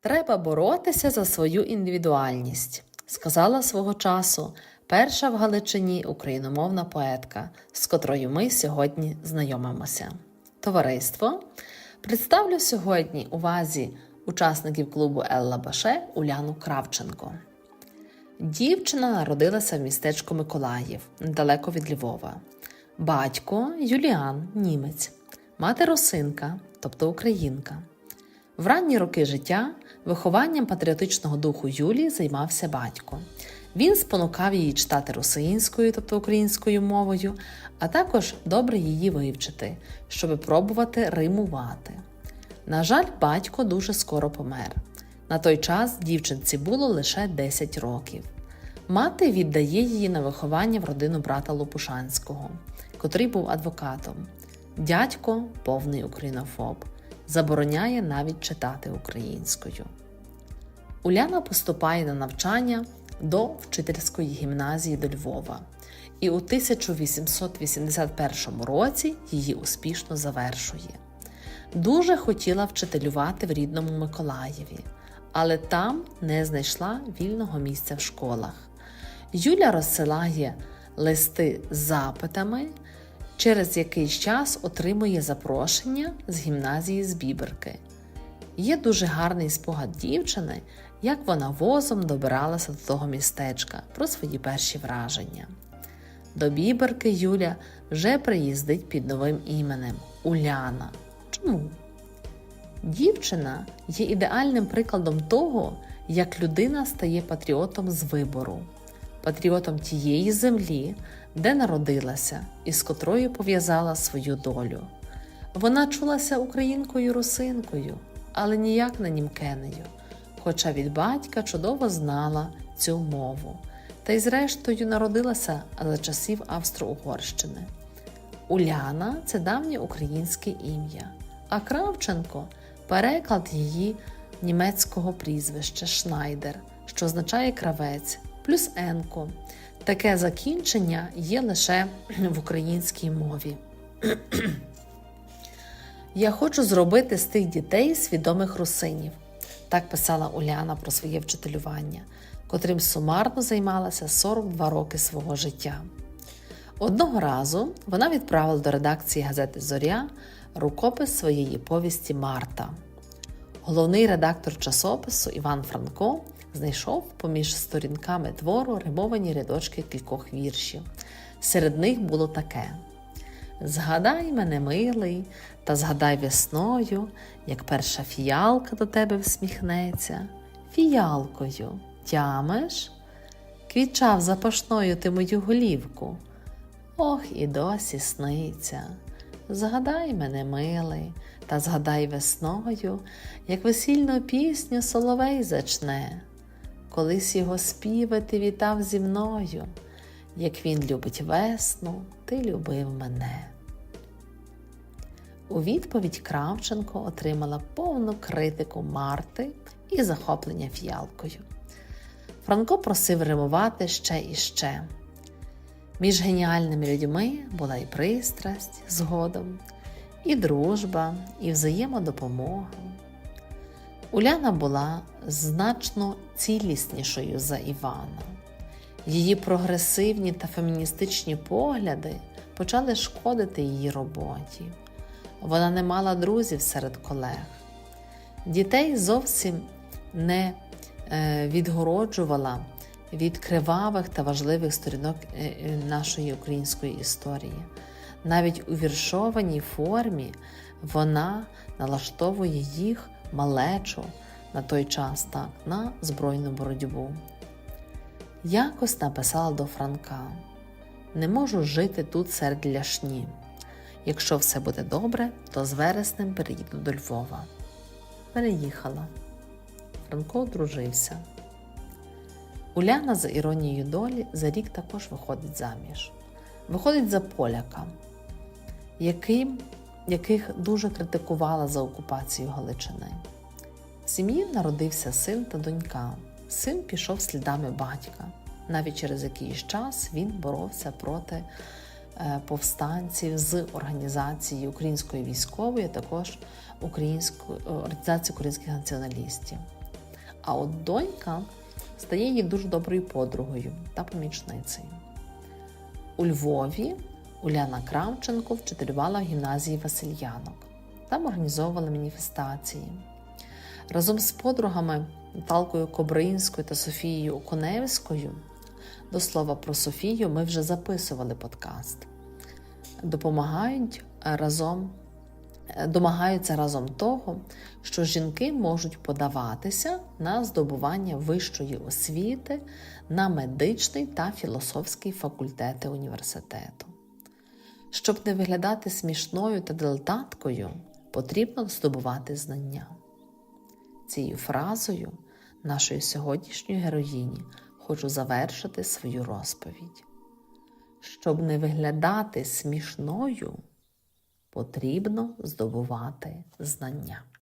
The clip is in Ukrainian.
Треба боротися за свою індивідуальність, сказала свого часу перша в Галичині україномовна поетка, з котрою ми сьогодні знайомимося. Товариство представлю сьогодні увазі учасників клубу Елла Баше Уляну Кравченко. Дівчина народилася в містечку Миколаїв, недалеко від Львова. Батько Юліан, німець, мати Росинка, тобто українка. В ранні роки життя вихованням патріотичного духу Юлії займався батько. Він спонукав її читати русинською, тобто українською мовою, а також добре її вивчити, щоб пробувати римувати. На жаль, батько дуже скоро помер. На той час дівчинці було лише 10 років. Мати віддає її на виховання в родину брата Лопушанського, котрий був адвокатом. Дядько повний українофоб, забороняє навіть читати українською. Уляна поступає на навчання до вчительської гімназії до Львова, і у 1881 році її успішно завершує. Дуже хотіла вчителювати в рідному Миколаєві, але там не знайшла вільного місця в школах. Юля розсилає листи з запитами, через якийсь час отримує запрошення з гімназії з Біберки. Є дуже гарний спогад дівчини, як вона возом добиралася до того містечка про свої перші враження. До Біберки Юля вже приїздить під новим іменем Уляна. Чому? Дівчина є ідеальним прикладом того, як людина стає патріотом з вибору, патріотом тієї землі, де народилася і з котрою пов'язала свою долю. Вона чулася українкою русинкою, але ніяк не німкенею, хоча від батька чудово знала цю мову, та й зрештою народилася за часів Австро-Угорщини. Уляна це давнє українське ім'я, а Кравченко переклад її німецького прізвища Шнайдер, що означає кравець, плюс Енко. Таке закінчення є лише в українській мові. Я хочу зробити з тих дітей свідомих русинів, так писала Уляна про своє вчителювання, котрим сумарно займалася 42 роки свого життя. Одного разу вона відправила до редакції газети Зоря рукопис своєї повісті Марта. Головний редактор часопису Іван Франко знайшов поміж сторінками твору римовані рядочки кількох віршів. Серед них було таке: Згадай мене, милий, та згадай весною, як перша фіялка до тебе всміхнеться. Фіялкою тямиш? Квічав запашною ти мою голівку. Ох, і досі сниться. Згадай мене, милий, та згадай весною, як весільну пісню соловей зачне. Колись його співи ти вітав зі мною, як він любить весну, ти любив мене. У відповідь Кравченко отримала повну критику Марти і захоплення фіалкою. Франко просив римувати ще і ще. Між геніальними людьми була і пристрасть згодом, і дружба, і взаємодопомога. Уляна була значно ціліснішою за Івана. Її прогресивні та феміністичні погляди почали шкодити її роботі. Вона не мала друзів серед колег. Дітей зовсім не е, відгороджувала від кривавих та важливих сторінок е, нашої української історії. Навіть у віршованій формі вона налаштовує їх малечу на той час так, на збройну боротьбу. Якось написала до Франка: Не можу жити тут серед ляшні. Якщо все буде добре, то з вереснем переїду до Львова. Переїхала. Франко одружився. Уляна, за іронією долі, за рік також виходить заміж. Виходить за поляка, яким, яких дуже критикувала за окупацію Галичини. В сім'ї народився син та донька. Син пішов слідами батька. Навіть через якийсь час він боровся проти повстанців з організації української військової, а також української організації українських націоналістів. а от донька стає її дуже доброю подругою та помічницею. У Львові Уляна Кравченко вчителювала в гімназії Васильянок. Там організовували маніфестації. Разом з подругами Наталкою Кобринською та Софією Оконевською, до слова про Софію, ми вже записували подкаст. Допомагають разом, домагаються разом того, що жінки можуть подаватися на здобування вищої освіти на медичний та філософський факультети університету. Щоб не виглядати смішною та дилетанткою, потрібно здобувати знання. Цією фразою нашої сьогоднішньої героїні хочу завершити свою розповідь. Щоб не виглядати смішною, потрібно здобувати знання.